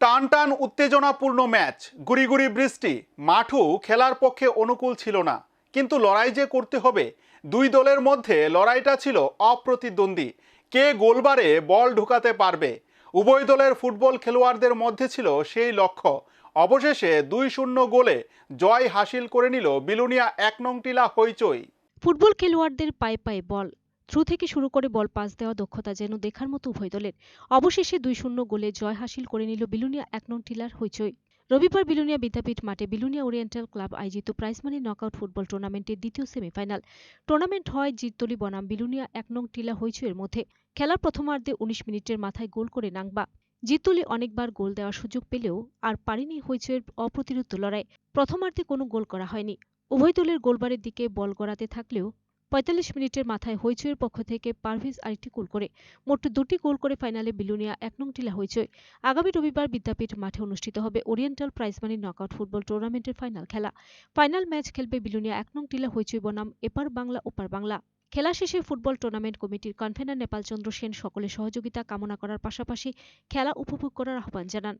টান টান উত্তেজনাপূর্ণ ম্যাচ। গুড়ি গুড়ি বৃষ্টি। মাঠও খেলার পক্ষে অনুকূল ছিল না। কিন্তু লড়াই যে করতে হবে, দুই দলের মধ্যে লড়াইটা ছিল অপ্রতিদ্বন্দ্বী। কে গোলবারে বল ঢুকাতে পারবে? উভয় দলের ফুটবল খেলোয়াড়দের মধ্যে ছিল সেই লক্ষ্য। অবশেষে দুই শূন্য গোলে জয় হাসিল করে নিল বিলুনিয়া এক নং টিলা হইচই। ফুটবল খেলোয়াড়দের পায়ে পায়ে বল থ্রু থেকে শুরু করে বল পাস দেওয়া দক্ষতা যেন দেখার মতো উভয় দলের। অবশেষে দুই শূন্য গোলে জয় হাসিল করে নিল বিলুনিয়া এক নং টিলার হইচই। রবিবার বিলুনিয়া বিদ্যাপীঠ মাঠে বিলুনিয়া ওরিয়েন্টাল ক্লাব আয়োজিত প্রাইজ মানি নকআউট ফুটবল টুর্নামেন্টের দ্বিতীয় সেমিফাইনাল। টুর্নামেন্ট হয় জিততলি বনাম বিলুনিয়া এক নং টিলা হইচইয়ের মধ্যে। খেলার প্রথমার্ধে উনিশ মিনিটের মাথায় গোল করে নাংবা। জিততলি অনেকবার গোল দেওয়ার সুযোগ পেলেও আর পারেনি হইচইয়ের অপ্রতিরোধ লড়াই। প্রথমার্ধে কোনো গোল করা হয়নি। উভয় দলের গোলবারের দিকে বল গড়াতে থাকলেও পঁয়তাল্লিশ মিনিটের মাথায় হইচইয়ের পক্ষ থেকে পারভেজ আরেকটি গোল করে। মোট দুটি গোল করে ফাইনালে বিলুনিয়া এক নং টিলা হইচই। আগামী রবিবার বিদ্যাপীঠ মাঠে অনুষ্ঠিত হবে oriental prize money knockout football টুর্নামেন্টের ফাইনাল খেলা। ফাইনাল ম্যাচ খেলবে বিলুনিয়া এক নং টিলা হইচই বনাম এপার বাংলা, ওপার বাংলা। খেলা শেষে ফুটবল টুর্নামেন্ট কমিটির কনভেনার নেপাল চন্দ্র সেন সকলের সহযোগিতা কামনা করার পাশাপাশি খেলা উপভোগ করার আহ্বান জানান।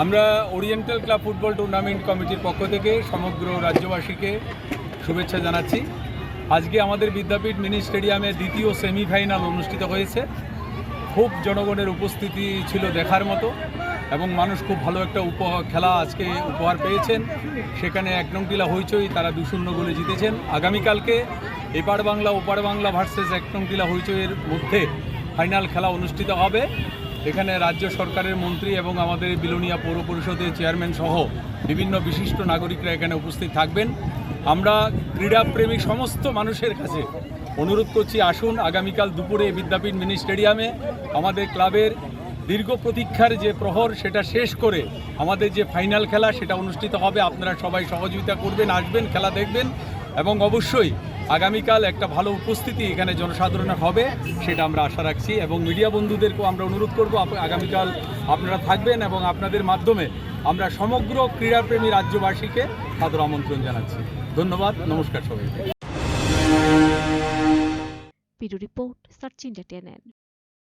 আমরা ওরিয়েন্টাল ক্লাব ফুটবল টুর্নামেন্ট কমিটির পক্ষ থেকে সমগ্র রাজ্যবাসীকে শুভেচ্ছা জানাচ্ছি। আজকে আমাদের বিদ্যাপীঠ মিনি স্টেডিয়ামে দ্বিতীয় সেমিফাইনাল অনুষ্ঠিত হয়েছে। খুব জনগণের উপস্থিতি ছিল দেখার মতো এবং মানুষ খুব ভালো একটা উপহার খেলা আজকে উপহার পেয়েছেন। সেখানে এক নং টিলা হইচই, তারা দু শূন্য গোলে জিতেছেন। আগামীকালকে এপার বাংলা ওপার বাংলা ভার্সেস এক নং টিলা হইচইয়ের মধ্যে ফাইনাল খেলা অনুষ্ঠিত হবে। এখানে রাজ্য সরকারের মন্ত্রী এবং আমাদের বিলোনিয়া পৌর পরিষদের চেয়ারম্যান সহ বিভিন্ন বিশিষ্ট নাগরিকরা এখানে উপস্থিত থাকবেন। আমরা ক্রীড়াপ্রেমী সমস্ত মানুষের কাছে অনুরোধ করছি, আসুন আগামীকাল দুপুরে বিদ্যাপীঠ মিনি স্টেডিয়ামে আমাদের ক্লাবের দীর্ঘ প্রতীক্ষার যে প্রহর, সেটা শেষ করে আমাদের যে ফাইনাল খেলা, সেটা অনুষ্ঠিত হবে। আপনারা সবাই সহযোগিতা করবেন, আসবেন, খেলা দেখবেন এবং অবশ্যই আগামীকাল একটা ভালো উপস্থিতি এখানে জনসাধারণের হবে, সেটা আমরা আশা রাখছি এবং মিডিয়া বন্ধুদেরকেও আমরা অনুরোধ করব আগামীকাল আপনারা থাকবেন এবং আপনাদের মাধ্যমে আমরা সমগ্র ক্রীড়াপ্রেমী রাজ্যবাসীকে তাদের আমন্ত্রণ জানাচ্ছি। ধন্যবাদ, নমস্কার সবাইকে।